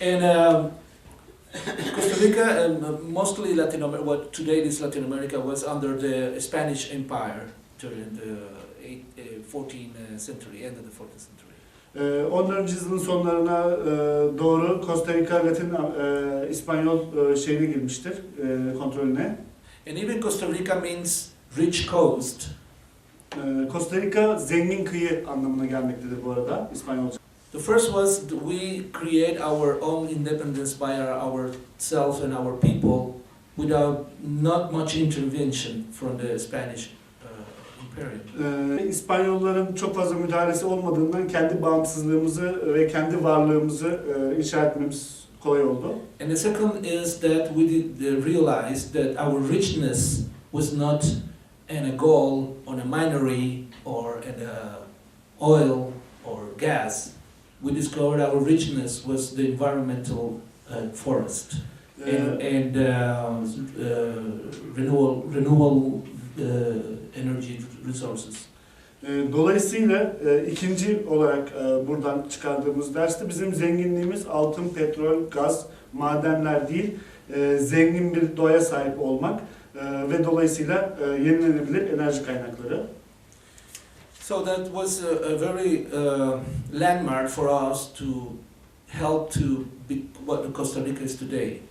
And um, Costa Rica and mostly Latin America, what today is Latin America, was under the Spanish Empire during the eight, uh, 14th century, end of the 14th century. Ee, 14. yüzyılın sonlarına doğru Costa Rica Latin İspanyol şeyine girmiştir, kontrolüne. And even Costa Rica means rich coast. Costa Rica zengin kıyı anlamına gelmektedir bu arada İspanyolca. The first was that we create our own independence by our, ourselves and our people without not much intervention from the Spanish uh. Ee, İspanyolların çok fazla müdahalesi olmadığından kendi bağımsızlığımızı ve kendi varlığımızı e, inşa etmemiz kolay oldu. And the second is that we did uh, realize that our richness was not in a gold on a minery or in a oil or gas. We discovered our richness was the environmental uh, forest Ee, and, and uh, uh, renewable, uh, energy resources. e, Dolayısıyla e, ikinci olarak e, buradan çıkardığımız derste bizim zenginliğimiz altın, petrol, gaz, madenler değil, e, zengin bir doğaya sahip olmak ve dolayısıyla yenilenebilir enerji kaynakları. So that was a, a very uh, landmark for us to help to be what Costa Rica is today.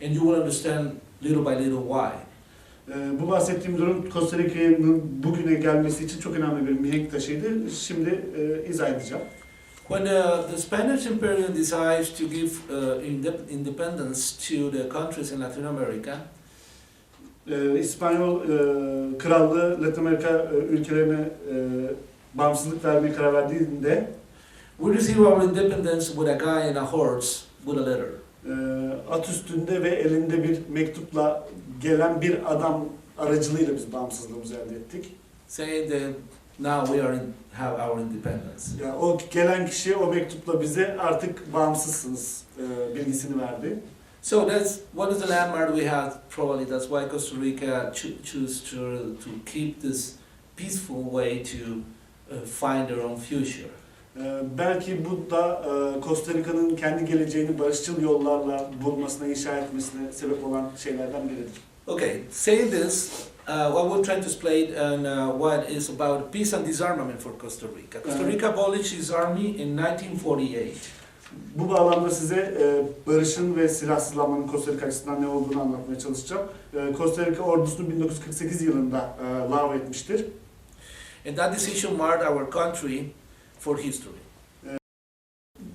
And you will understand little by little why. E, Bu bahsettiğim durum Costa Rica'nın bugüne gelmesi için çok önemli bir mihenk taşıydı. Şimdi e, izah edeceğim. When uh, the Spanish Imperium decides to give uh, inde- independence to the countries in Latin America, E, İspanyol e, Krallığı Latin Amerika e, ülkelerine e, bağımsızlık vermeye karar verdiğinde we receive our independence with a guy in a horse with a letter. e, at üstünde ve elinde bir mektupla gelen bir adam aracılığıyla biz bağımsızlığımızı elde ettik. saying that now we are in, have our independence. Yani o gelen kişi o mektupla bize artık bağımsızsınız e, bilgisini verdi. So that's one of the landmark we have. Probably that's why Costa Rica cho- choose to to keep this peaceful way to uh, find their own future. E, belki bu da e, Costa Rica'nın kendi geleceğini barışçıl yollarla bulmasına, inşa etmesine sebep olan şeylerden biridir. Okay, saying this, uh, what we'll try to explain and uh, what is about peace and disarmament for Costa Rica. Costa Uh, Rica abolished its army in 1948. Bu bağlamda size e, barışın ve silahsızlanmanın Costa Rica açısından ne olduğunu anlatmaya çalışacağım. E, Costa Rica ordusunu 1948 yılında e, lağv etmiştir. And that decision marked our country for history.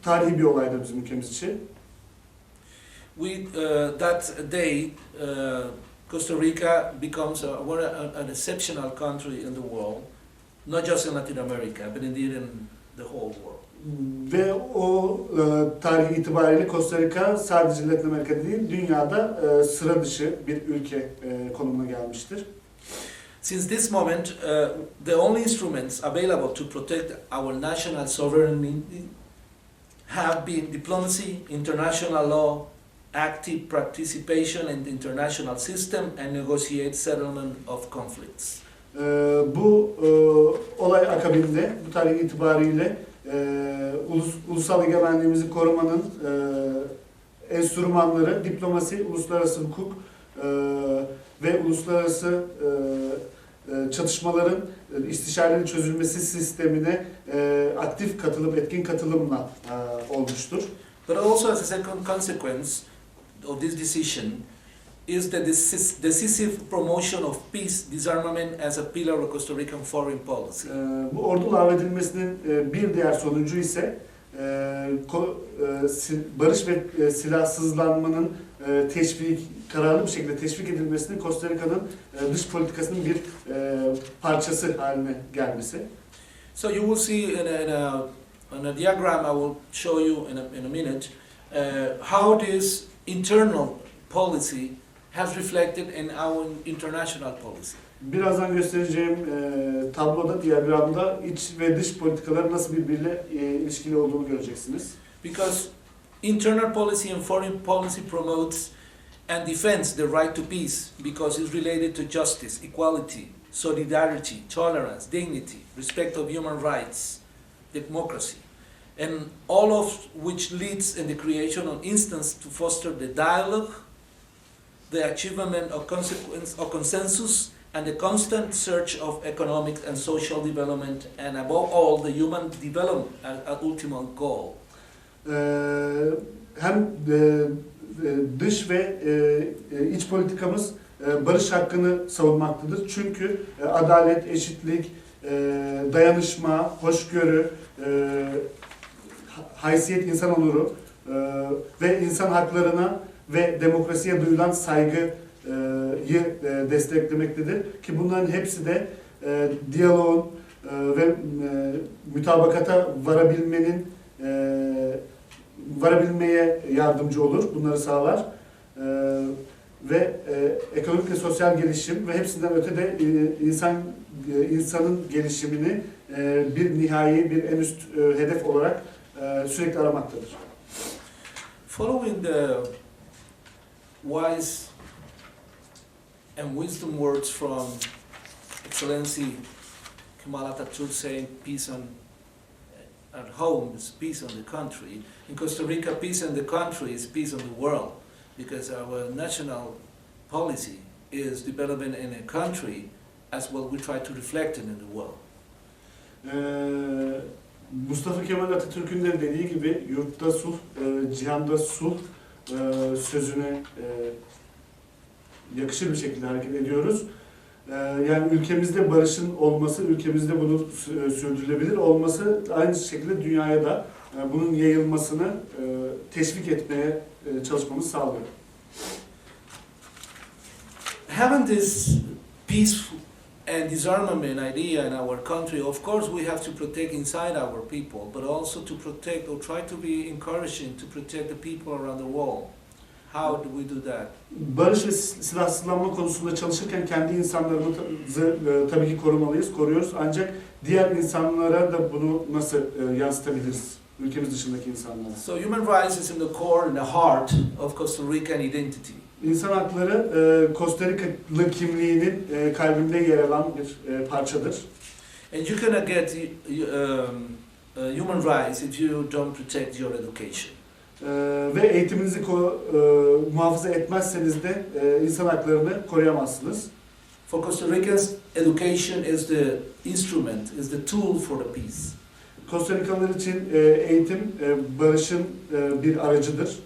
Tarihi bir olaydır bizim ülkemiz için. We, uh, that day, uh, Costa Rica becomes a, what a, an exceptional country in the world, not just in Latin America, but indeed in the whole world. Ve o e, tarih itibariyle Costa Rica sadece Latin Amerika değil, dünyada e, sıra dışı bir ülke e, konumuna gelmiştir. Since this moment, uh, the only instruments available to protect our national sovereignty have been diplomacy, international law, active participation in the international system, and negotiate settlement of conflicts. E, bu e, olay akabinde, bu tarih itibariyle ulus, ulusal egemenliğimizi korumanın e, enstrümanları diplomasi, uluslararası hukuk e, ve uluslararası e, e, çatışmaların e, çözülmesi sistemine e, aktif katılıp etkin katılımla e, olmuştur. But also, as a second consequence of this decision, is the decis- decisive promotion of peace, disarmament as a pillar of Costa Rican foreign policy. E, bu ordu lağvedilmesinin e, bir diğer sonucu ise e, ko- e, barış ve e, silahsızlanmanın e, teşvik, kararlı bir şekilde teşvik edilmesinin Costa Rica'nın e, dış politikasının bir e, parçası haline gelmesi. So you will see in a, in a, in a diagram I will show you in a, in a minute uh, how this internal policy has reflected in our international policy. Birazdan göstereceğim e, tabloda, diyagramda iç ve dış politikaların nasıl birbiriyle e, ilişkili olduğunu göreceksiniz. Because internal policy and foreign policy promotes and defends the right to peace because it's related to justice, equality, solidarity, tolerance, dignity, respect of human rights, democracy. and all of which leads in the creation of instance to foster the dialogue, the achievement of consequence of consensus, and the constant search of economic and social development, and above all, the human development as an ultimate goal. Ee, hem e, e, dış ve e, e, iç politikamız e, barış hakkını savunmaktadır. Çünkü e, adalet, eşitlik, e, dayanışma, hoşgörü, e, ha- haysiyet, insan onuru e, ve insan haklarına ve demokrasiye duyulan saygıyı e, desteklemektedir. Ki bunların hepsi de e, diyaloğun e, ve e, mütabakata varabilmenin e, varabilmeye yardımcı olur, bunları sağlar. E, ve e, ekonomik ve sosyal gelişim ve hepsinden ötede e, insan e, insanın gelişimini e, bir nihai, bir en üst e, hedef olarak e, sürekli aramaktadır. Following the wise and wisdom words from Excellency Kemal Atatürk saying peace on at home is peace on the country. In Costa Rica, peace on the country is peace on the world because our national policy is development in a country as well we try to reflect it in the world. Ee, Mustafa Kemal Atatürk'ün de dediği gibi yurtta sulh, e, cihanda sulh e, sözüne e, yakışır bir şekilde hareket ediyoruz. E, yani ülkemizde barışın olması, ülkemizde bunun sü- sürdürülebilir olması aynı şekilde dünyaya da bunun yayılmasını teşvik etmeye e, çalışmamız sağlıyor. having this peace and disarmament idea in our country, of course, we have to protect inside our people, but also to protect or try to be encouraging to protect the people around the world. How do we do that? Barış ve silahsızlanma konusunda çalışırken kendi insanlarımızı e, tabii ki korumalıyız, koruyoruz. Ancak diğer insanlara da bunu nasıl e, yansıtabiliriz? Ülkemiz dışındaki insanlara. So, human rights is in the core and the heart of Costa Rican identity. İnsan hakları e, Costa Rikalı kimliğinin e, kalbinde yer alan bir e, parçadır. And you cannot get um, uh, human rights if you don't protect your education. E, ve eğitiminizi ko- e, muhafaza etmezseniz de e, insan haklarını koruyamazsınız. For Costa Ricans, education is the instrument, is the tool for the peace. Costa Rikalılar için e, eğitim e, barışın e, bir aracıdır.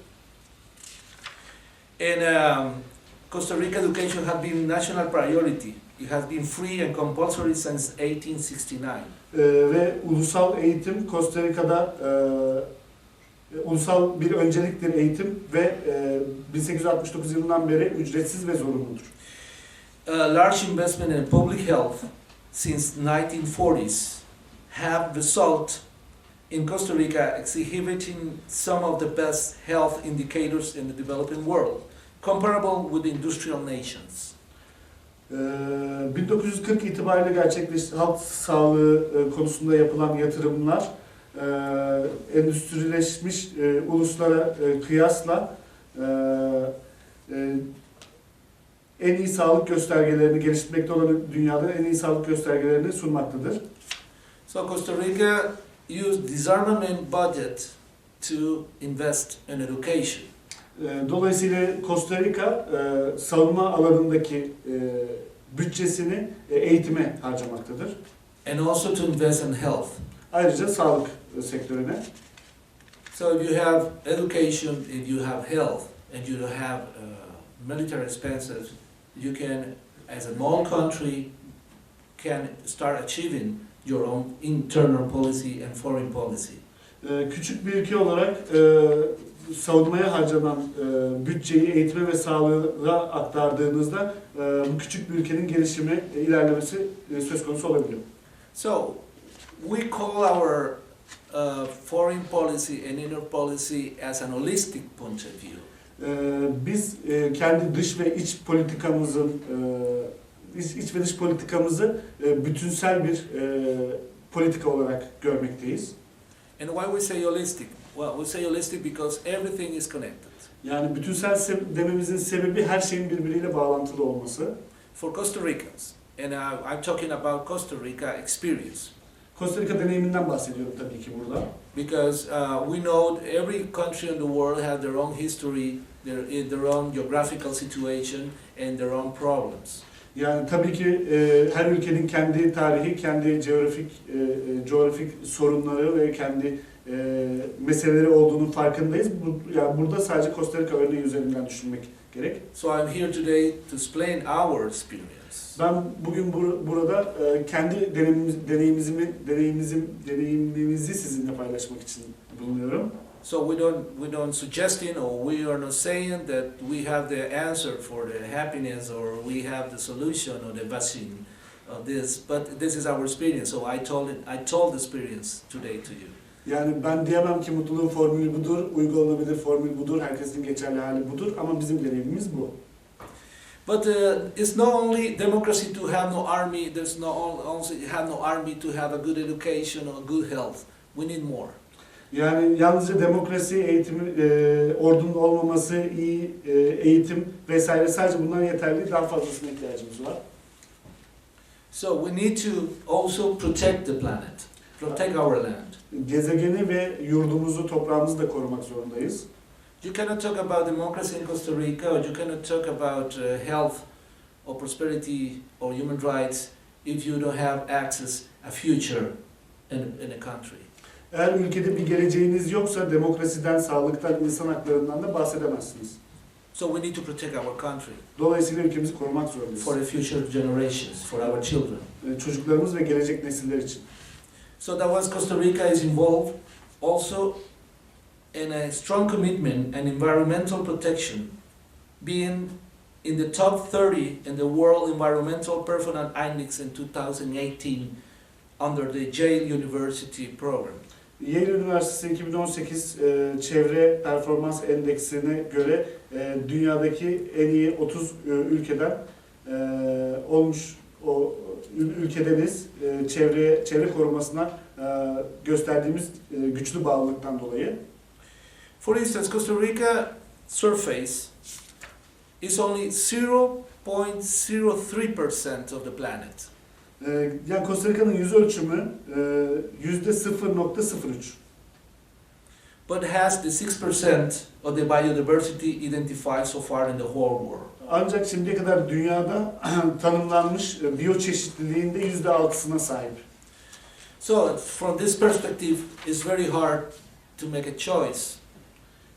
And um, Costa Rica education has been national priority. It has been free and compulsory since 1869. Ee, ve ulusal eğitim Costa Rica'da e, ulusal bir önceliktir eğitim ve e, 1869 yılından beri ücretsiz ve zorunludur. Uh, large investment in public health since 1940s have result in Costa Rica exhibiting some of the best health indicators in the developing world, comparable with industrial nations. Ee, 1940 itibariyle gerçekleşti halk sağlığı e, konusunda yapılan yatırımlar e, endüstrileşmiş e, uluslara e, kıyasla e, e, en iyi sağlık göstergelerini geliştirmekte olan dünyada en iyi sağlık göstergelerini sunmaktadır. So Costa Rica used disarmament budget to invest in education. E, Dolayısıyla Costa Rica e, savunma alanındaki e, bütçesini e, eğitime harcamaktadır. and also to invest in health. Ayrıca sağlık sektörüne. So if you have education, if you have health, and you have uh, military expenses, you can, as a small country, can start achieving your own internal policy and foreign policy. E, Küçük bir ülke olarak e, savunmaya harcanan e, bütçeyi eğitime ve sağlığa aktardığınızda e, bu küçük bir ülkenin gelişimi, e, ilerlemesi e, söz konusu olabiliyor. So we call our uh, foreign policy and inner policy as an holistic point of view. E, Biz e, kendi dış ve iç politikamızın, e, iç iç ve dış politikamızı e, bütünsel bir e, politika olarak görmekteyiz. And why we say holistic? Well, we say holistic because everything is connected. Yani bütünsel se- dememizin sebebi her şeyin birbiriyle bağlantılı olması. For Costa Ricans, and I, I'm talking about Costa Rica experience. Costa Rica deneyiminden bahsediyorum tabii ki burada. because uh, we know every country in the world has their own history, their, eh, their own geographical situation, and their own problems. Yani tabii ki e, her ülkenin kendi tarihi, kendi coğrafik e, e, coğrafik sorunları ve kendi e, meseleleri olduğunun farkındayız. Bu, yani burada sadece Costa Rica örneği üzerinden düşünmek gerek. So I'm here today to explain our experience. Ben bugün bur- burada e, kendi deneyimimiz, deneyimimizi, deneyimimizin, deneyimimizi sizinle paylaşmak için bulunuyorum. So we don't we don't suggesting or we are not saying that we have the answer for the happiness or we have the solution or the vaccine of this, but this is our experience. So I told it I told the experience today to you. Yani ben diyemem ki mutluluğun formülü budur, uygulanabilir formül budur, herkesin geçerli hali budur ama bizim deneyimimiz bu. But uh, it's not only democracy to have no army. There's no also have no army to have a good education or good health. We need more. Yani yalnızca demokrasi, eğitimi, e, ordunun olmaması, iyi e, eğitim vesaire sadece bunlar yeterli daha fazlasına ihtiyacımız var. So we need to also protect the planet, protect our land. Gezegeni ve yurdumuzu, toprağımızı da korumak zorundayız. You cannot talk about democracy in Costa Rica, or you cannot talk about uh, health, or prosperity, or human rights if you don't have access, a future in, in a country. Eğer ülkede bir geleceğiniz yoksa demokrasiden, sağlıktan, insan haklarından da bahsedemezsiniz. So we need to protect our country Dolayısıyla ülkemizi korumak zorundayız. for the future generations, for our children. E, Çocuklarımız ve gelecek nesiller için. So that was Costa Rica is involved also in a strong commitment and environmental protection, being in the top 30 in the World Environmental Performance Index in 2018 under the Yale University program. Yale Üniversitesi 2018 e, Çevre Performans Endeksine göre e, dünyadaki en iyi 30 e, ülkeden e, olmuş o ül- ülkedeniz e, çevre çevre korumasına e, gösterdiğimiz e, güçlü bağlılıktan dolayı. For instance, Costa Rica surface is only 0.03% of the planet. E, yani Costa Rica'nın yüz ölçümü e, yüzde 0.03. but has the 6% of the biodiversity identified so far in the whole world. Ancak şimdiye kadar dünyada tanımlanmış e, biyoçeşitliliğin de yüzde altısına sahip. So, from this perspective, it's very hard to make a choice.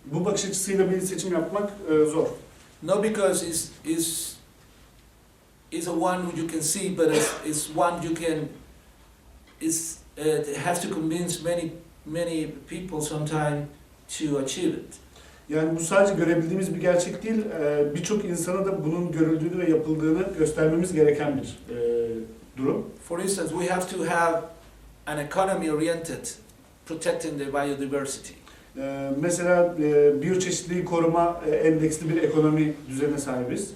Bu bakış açısıyla bir seçim yapmak e, zor. Not because it's, it's, it's a one you can see, but it's, it's one you can, it's, uh, have to convince many, many people sometime to achieve it. Yani bu sadece görebildiğimiz bir gerçek değil, e, birçok insana da bunun görüldüğünü ve yapıldığını göstermemiz gereken bir e, durum. For instance, we have to have an economy oriented, protecting the biodiversity. E, Mesela biyoçeşitliliği koruma endeksli bir ekonomi düzenine sahibiz.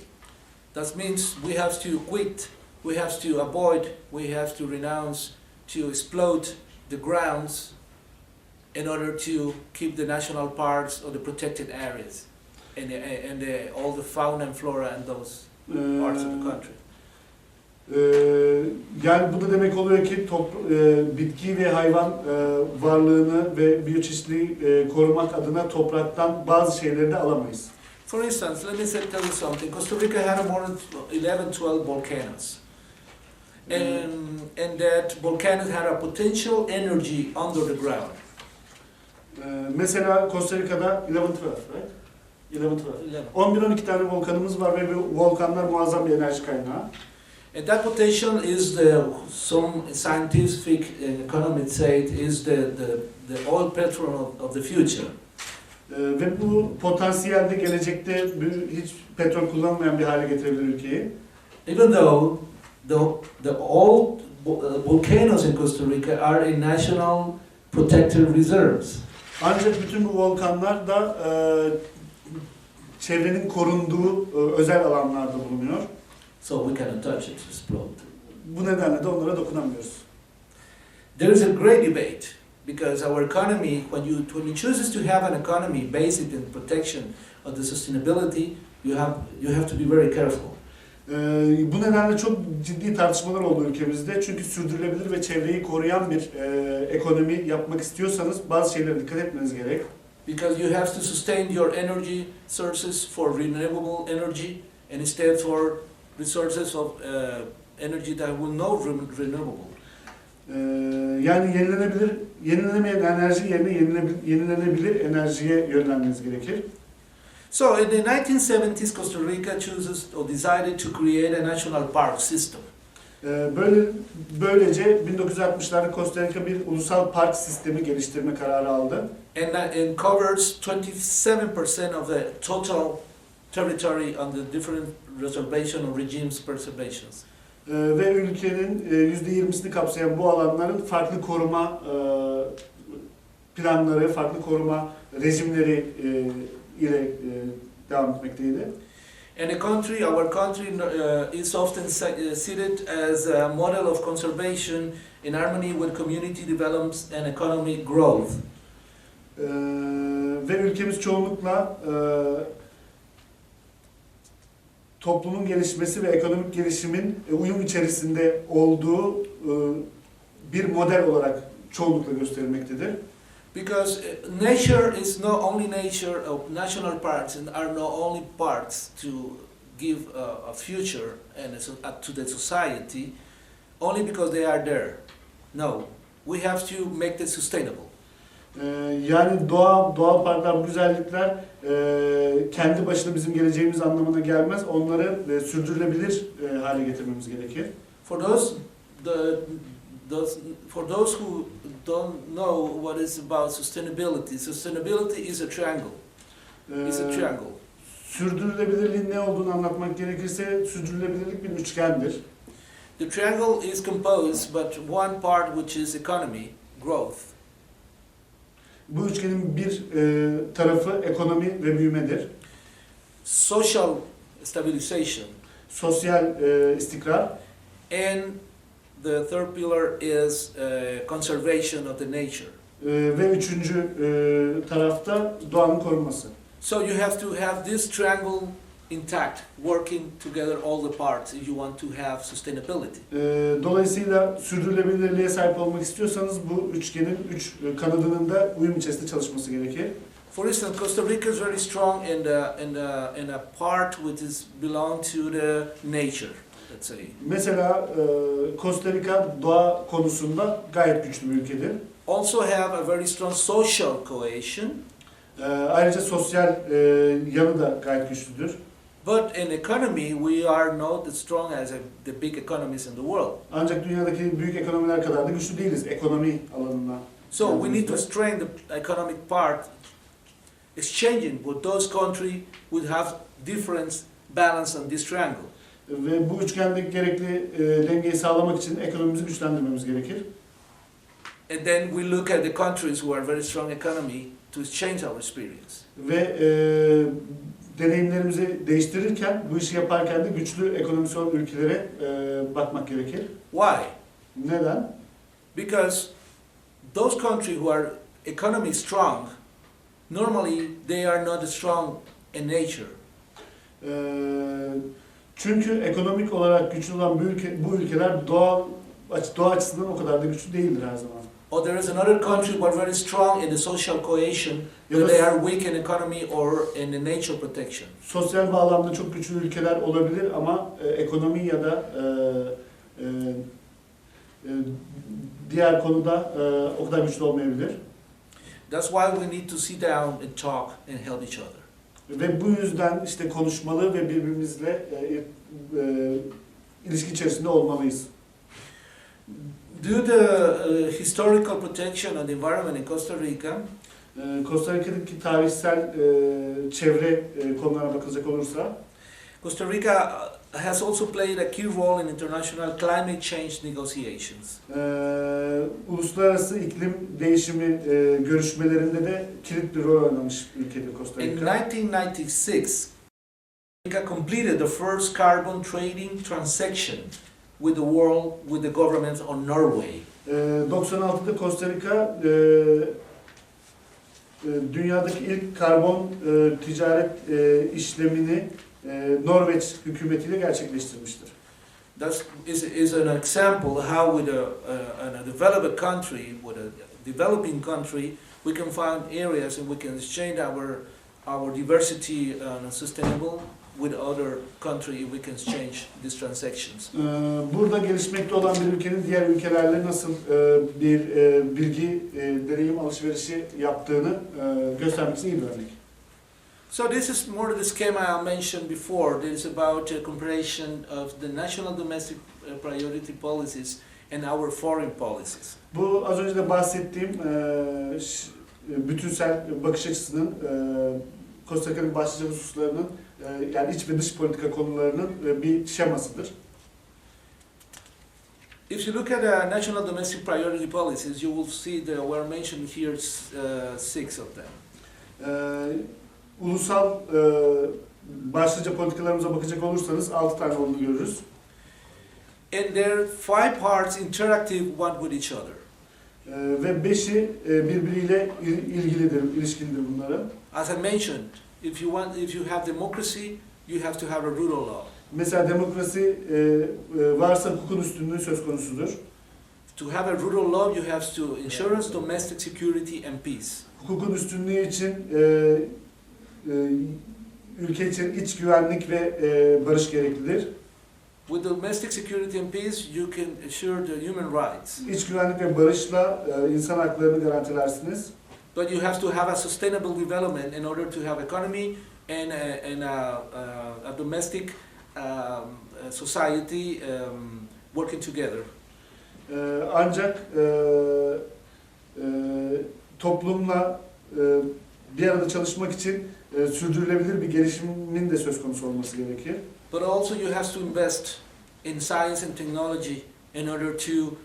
That means we have to quit, we have to avoid, we have to renounce to explode the grounds in order to keep the national parks or the protected areas and, the, and the, all the fauna and flora in those parts of the country. e, Yani bu da demek oluyor ki top, e, bitki ve hayvan e, varlığını ve biyoçeşitliliği e, korumak adına topraktan bazı şeyleri de alamayız. For instance, let me say, tell you something. Costa Rica had more than 11, 12 volcanoes. Mm-hmm. And, and that volcanoes had a potential energy under the ground. Mesela Costa Rica'da 11-12, right? 11-12. 11. 11-12 tane volkanımız var ve bu volkanlar muazzam bir enerji kaynağı. And that potential is the some scientific and economists say it is the, the, the oil petrol of, of the future. Ee, ve bu potansiyelde gelecekte bir- hiç petrol kullanmayan bir hale getirebilir ülkeyi. Even though the, the old uh, volcanoes in Costa Rica are in national protected reserves. Ancak bütün bu volkanlar da e, çevrenin korunduğu e, özel alanlarda bulunuyor. So we cannot touch it, explode. Bu nedenle de onlara dokunamıyoruz. There is a great debate because our economy, when you when you chooses to have an economy based in protection of the sustainability, you have you have to be very careful. Ee, bu nedenle çok ciddi tartışmalar oldu ülkemizde. Çünkü sürdürülebilir ve çevreyi koruyan bir e, ekonomi yapmak istiyorsanız bazı şeylere dikkat etmeniz gerek. Because you have to sustain your energy sources for renewable energy and instead for resources of uh, energy that will not re- renewable. Ee, yani yenilenebilir, yenilenemeyen enerji yerine yenilenebilir, yenilenebilir enerjiye yönlenmeniz gerekir. So in the 1970s, Costa Rica chooses or decided to create a national park system. Ee, böyle böylece 1960'larda Costa Rica bir ulusal park sistemi geliştirme kararı aldı. And it covers 27% of the total territory the different reservation or regimes preservations. Ee, ve ülkenin e, %20'sini kapsayan bu alanların farklı koruma e, planları, farklı koruma rejimleri e, ile devam etmekteydi. And the country, our country, uh, is often uh, cited as a model of conservation in harmony with community development and economic growth. Ee, ve ülkemiz çoğunlukla e, toplumun gelişmesi ve ekonomik gelişimin e, uyum içerisinde olduğu e, bir model olarak çoğunlukla gösterilmektedir. Because uh, nature is not only nature of national parks and are not only parks to give a, a future and uh, to the society, only because they are there. No, we have to make it sustainable. Ee, yani doğa, doğal parklar, güzellikler e, kendi başına bizim geleceğimiz anlamına gelmez. Onları e, sürdürülebilir e, hale getirmemiz gerekir. For those, the, those, for those who don't know what is about sustainability, sustainability is a triangle. Ee, It's a triangle. sürdürülebilirliğin ne olduğunu anlatmak gerekirse sürdürülebilirlik bir üçgendir. The triangle is composed, but one part which is economy, growth. Bu üçgenin bir e, tarafı ekonomi ve büyümedir. social stabilization, Sosyal e, istikrar and the third pillar is uh, conservation of the nature. e, ve üçüncü e, tarafta doğanın korunması. So you have to have this triangle intact, working together all the parts if you want to have sustainability. E, dolayısıyla sürdürülebilirliğe sahip olmak istiyorsanız bu üçgenin üç kanadının da uyum içerisinde çalışması gerekir. For instance, Costa Rica is very strong in the in the in a part which is belong to the nature. Let's say. Mesela e, Costa Rica doğa konusunda gayet güçlü bir ülkedir. Also have a very strong social cohesion, E, ayrıca sosyal e, yanı da gayet güçlüdür. But in economy we are not as strong as the big economies in the world. Ancak dünyadaki büyük ekonomiler kadar da güçlü değiliz ekonomi alanında. So we need to strengthen the economic part, exchanging with those countries would have difference balance on this triangle. Ve bu üçgendeki gerekli e, dengeyi sağlamak için ekonomimizi güçlendirmemiz gerekir. And then we look at the countries who are very strong economy to exchange our experience. Ve e, deneyimlerimizi değiştirirken, bu işi yaparken de güçlü ekonomisi olan ülkelere e, bakmak gerekir. Why? Neden? Because those countries who are economy strong, normally they are not strong in nature. E, çünkü ekonomik olarak güçlü olan bu, ülke, bu ülkeler doğal doğa açısından o kadar da güçlü değildir her zaman. Or there is another country are very strong in the social cohesion, but they are weak in economy or in the nature protection. sosyal bağlamda çok güçlü ülkeler olabilir ama e, ekonomi ya da e, e, e, diğer konuda e, o kadar güçlü olmayabilir. That's why we need to sit down and talk and help each other. Ve bu yüzden işte konuşmalı ve birbirimizle e, e, ilişki içerisinde olmalıyız. Due to uh, historical protection of the environment in Costa Rica, E, Costa Rica'daki tarihsel e, çevre e, konularına bakılacak olursa Costa Rica has also played a key role in international climate change negotiations. e, uluslararası iklim değişimi e, görüşmelerinde de kilit bir rol oynamış ülkedir Costa In Rica. 1996, Rica completed the first carbon trading transaction with the world, with the government of Norway. E, 96'da Costa Rica e, e, dünyadaki ilk karbon e, ticaret e, işlemini e, Norveç hükümetiyle gerçekleştirmiştir. That is, is an example how with a, uh, in a developed country, with a developing country, we can find areas and we can exchange our, our diversity and sustainable with other country, we can exchange these transactions. Ee, Burada gelişmekte olan bir ülkenin diğer ülkelerle nasıl e, bir e, bilgi, e, deneyim alışverişi yaptığını göstermek için iyi bir örnek. So this is more the schema I mentioned before. This is about a comparison of the national domestic uh, priority policies and our foreign policies. Bu az önce de bahsettiğim bütünsel bakış açısının Costa Rica'nın başlıca hususlarının e, yani iç ve dış politika konularının e, bir şemasıdır. If you look at uh, national domestic priority policies, you will see there were mentioned here uh, six of them. E, ulusal e, başlıca politikalarımıza bakacak olursanız 6 tane olduğunu görürüz. And their five parts interactive one with each other. E, ve beşi e, birbiriyle il- ilgilidir, ilişkilidir bunların. As I mentioned, if you want, if you have democracy, you have to have a rule of law. Mesela demokrasi e, e, varsa hukukun üstünlüğü söz konusudur. To have a rule of law, you have to ensure domestic security and peace. Hukukun üstünlüğü için e, e, ülke için iç güvenlik ve e, barış gereklidir. With domestic security and peace, you can assure the human rights. İç güvenlik ve barışla e, insan haklarını garantilersiniz. But you have to have a sustainable development in order to have economy and a, and a, a, a domestic um, uh, society um, working together. E, ancak e, e, toplumla e, bir arada çalışmak için e, sürdürülebilir bir gelişimin de söz konusu olması gerekir. But also you have to invest in science and technology in order to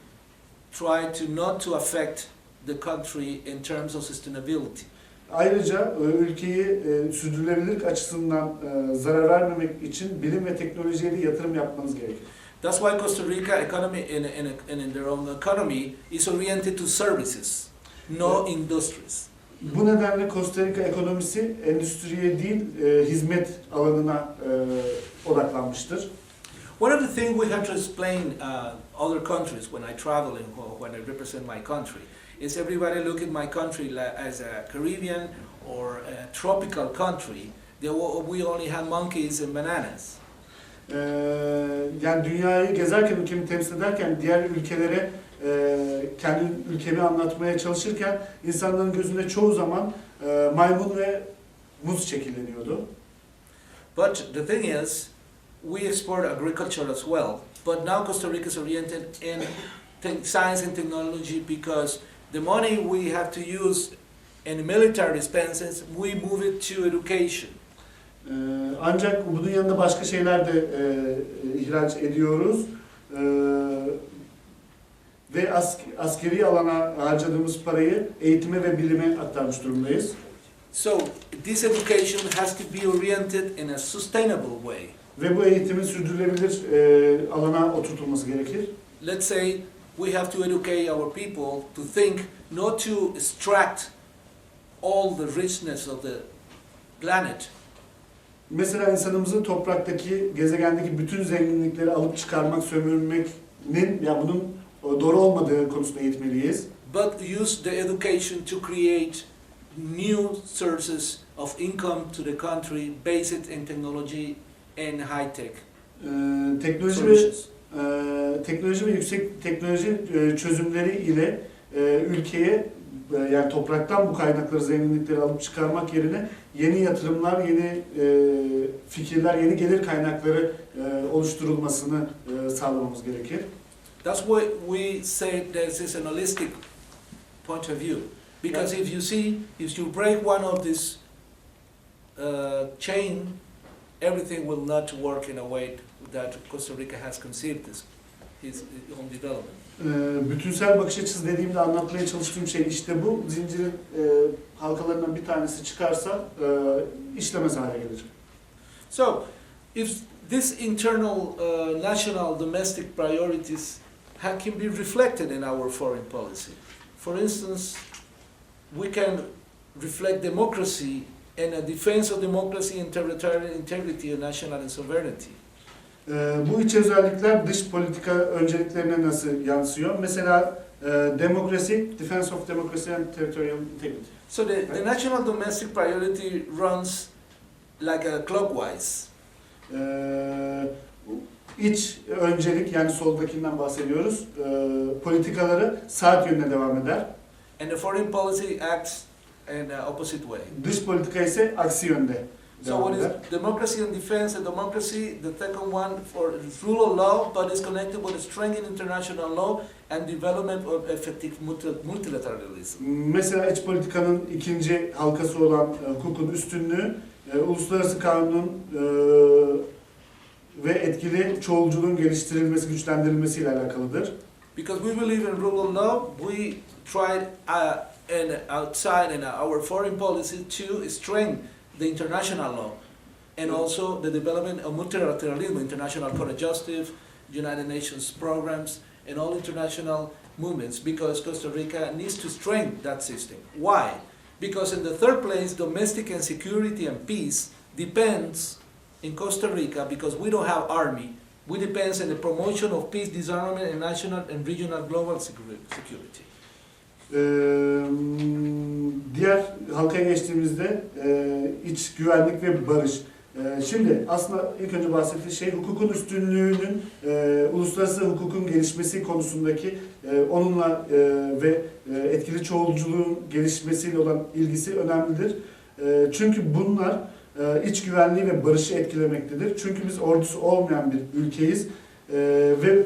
try to not to affect the country in terms of sustainability. Ayrıca ülkeyi e, sürdürülebilirlik açısından e, zarar vermemek için bilim ve teknolojiye de yatırım yapmanız gerekir. That's why Costa Rica economy in, in, in, in their own economy is oriented to services, no industries. Bu nedenle Costa Rica ekonomisi endüstriye değil e, hizmet alanına e, odaklanmıştır. One of the things we have to explain uh, other countries when I travel and wh- when I represent my country is everybody look at my country as a Caribbean or a tropical country. They, we only have monkeys and bananas. E, yani dünyayı gezerken, ülkemi temsil ederken diğer ülkelere e, kendi ülkemi anlatmaya çalışırken insanların gözünde çoğu zaman e, maymun ve muz şekilleniyordu. But the thing is, we export agriculture as well. But now Costa Rica is oriented in science and technology because the money we have to use in military expenses, we move it to education. Ee, Ancak bunun yanında başka şeyler de e, e, ihraç ediyoruz. Ee, ve ask, askeri alana harcadığımız parayı eğitime ve bilime aktarmış durumdayız. So this education has to be oriented in a sustainable way. Ve bu eğitimin sürdürülebilir e, alana oturtulması gerekir. Let's say we have to educate our people to think not to extract all the richness of the planet, Mesela insanımızın topraktaki, gezegendeki bütün zenginlikleri alıp çıkarmak, sömürmenin, ya bunun doğru olmadığı konusunda eğitmeliyiz. but use the education to create new sources of income to the country based in technology and high tech Ee, teknoloji ve e, teknoloji ve yüksek teknoloji e, çözümleri ile e, ülkeye e, yani topraktan bu kaynakları, zenginlikleri alıp çıkarmak yerine yeni yatırımlar, yeni e, fikirler, yeni gelir kaynakları e, oluşturulmasını e, sağlamamız gerekir. That's why we say this is an holistic point of view. Because if you see, if you break one of this uh, chain, everything will not work in a way that Costa Rica has conceived this, its own development. E, bütünsel bakış açısı dediğimde anlatmaya çalıştığım şey işte bu. Zincirin e, halkalarından bir tanesi çıkarsa e, işlemez hale gelir. So, if this internal uh, national domestic priorities can be reflected in our foreign policy, for instance, we can reflect democracy and a defense of democracy and territorial integrity and national sovereignty. Ee, bu iç özellikler dış politika önceliklerine nasıl yansıyor? Mesela e, demokrasi, defense of democracy and territorial integrity. So the, the national domestic priority runs like a clockwise. Ee, iç öncelik yani soldakinden bahsediyoruz. Ee, politikaları saat yönüne devam eder. And the foreign policy acts in the opposite way. Dış politika ise aksi yönde So what is democracy and defense? And democracy, the second one for rule of law, but is connected with strength in international law and development of effective multi- multilateralism. Mesela iç politikanın ikinci halkası olan e, hukukun üstünlüğü, e, uluslararası kanunun e, ve etkili çoğulculuğun geliştirilmesi, güçlendirilmesiyle alakalıdır. Because we believe in rule of law, we tried uh, and outside in our foreign policy to strengthen the international law and also the development of multilateralism, international court of justice, United Nations programs, and all international movements because Costa Rica needs to strengthen that system. Why? Because in the third place, domestic and security and peace depends in Costa Rica because we don't have army. We depends on the promotion of peace, disarmament, and national and regional global secu- security. Ee, diğer halkaya geçtiğimizde e, iç güvenlik ve barış. E, şimdi aslında ilk önce bahsettiği şey hukukun üstünlüğünün e, uluslararası hukukun gelişmesi konusundaki e, onunla e, ve e, etkili çoğulculuğun gelişmesiyle olan ilgisi önemlidir. E, çünkü bunlar iç güvenliği ve barışı etkilemektedir. Çünkü biz ordusu olmayan bir ülkeyiz E, ve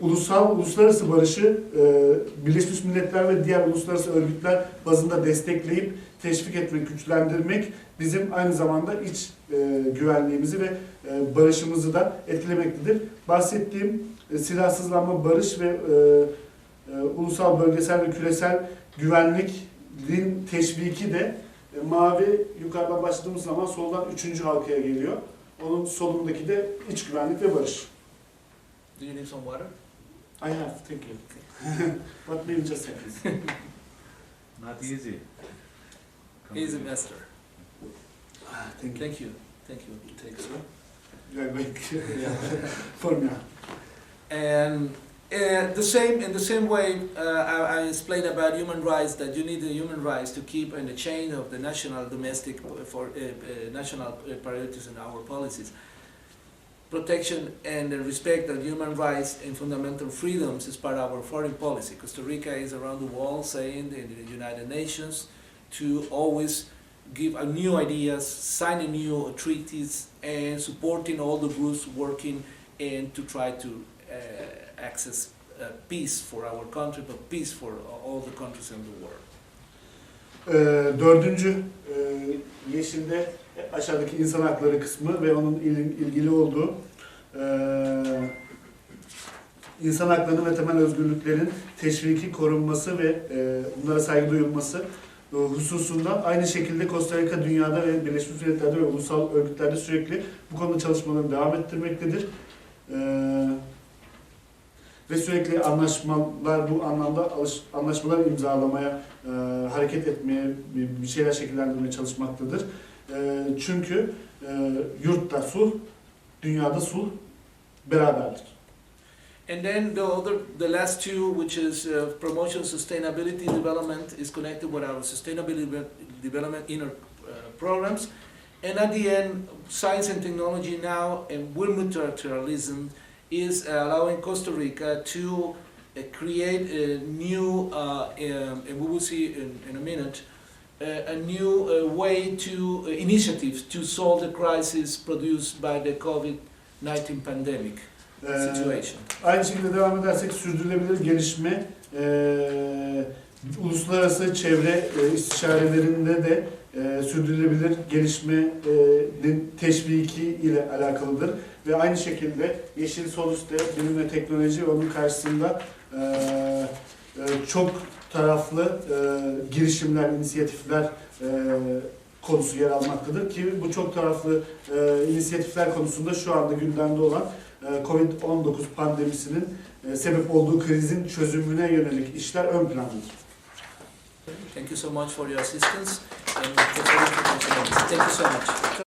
ulusal uluslararası barışı e, Birleşmiş Milletler ve diğer uluslararası örgütler bazında destekleyip teşvik etmek, güçlendirmek bizim aynı zamanda iç e, güvenliğimizi ve e, barışımızı da etkilemektedir. Bahsettiğim e, silahsızlanma, barış ve e, e, ulusal, bölgesel ve küresel güvenliğin teşviki de e, mavi yukarıdan başladığımız zaman soldan üçüncü halkaya geliyor. Onun solundaki de iç güvenlik ve barış. Do you need some water? I have, thank you. But maybe just seconds. Not easy. Easy, master. Ah, Thank you. Thank you. Thank you. Take. You are going yeah, for me. And uh, the same, in the same way, uh, I, I explained about human rights that you need the human rights to keep in the chain of the national domestic for uh, uh, national uh, priorities in our policies. Protection and respect of human rights and fundamental freedoms is part of our foreign policy. Costa Rica is around the world saying in the United Nations to always give new ideas, signing new treaties, and supporting all the groups working and to try to access uh, peace for our country, but peace for all the countries in the world. Ee, dördüncü e, yeşilde aşağıdaki insan hakları kısmı ve onun il- ilgili olduğu e, insan haklarının ve temel özgürlüklerin teşviki, korunması ve e, bunlara saygı duyulması e, hususunda aynı şekilde Costa Rica dünyada ve Birleşmiş Milletler'de ve ulusal örgütlerde sürekli bu konuda çalışmalarını devam ettirmektedir. Ee, ve sürekli anlaşmalar bu anlamda alış, anlaşmalar imzalamaya e, hareket etmeye, bir, bir şeyler şekillendirmeye çalışmaktadır. E, çünkü e, yurtta sulh, dünyada sulh beraberdir. And then the other, the last two, which is uh, promotion sustainability development, is connected with our sustainability de- development inner uh, programs. And at the end, science and technology now and with multilateralism is allowing Costa Rica to uh, create a new, uh, um, and we will see in, in a minute, uh, a new way to initiatives to solve the crisis produced by the COVID-19 pandemic E, situation. Aynı şekilde devam edersek sürdürülebilir gelişme e, uluslararası çevre e, istişarelerinde de e, sürdürülebilir gelişmenin teşviki ile alakalıdır. Ve aynı şekilde Yeşil Sol üstte bilim ve teknoloji onun karşısında e, e, çok taraflı e, girişimler, inisiyatifler e, konusu yer almaktadır ki bu çok taraflı e, inisiyatifler konusunda şu anda gündemde olan e, Covid-19 pandemisinin e, sebep olduğu krizin çözümüne yönelik işler ön plandadır. Thank you so much for your assistance and. Thank you so much.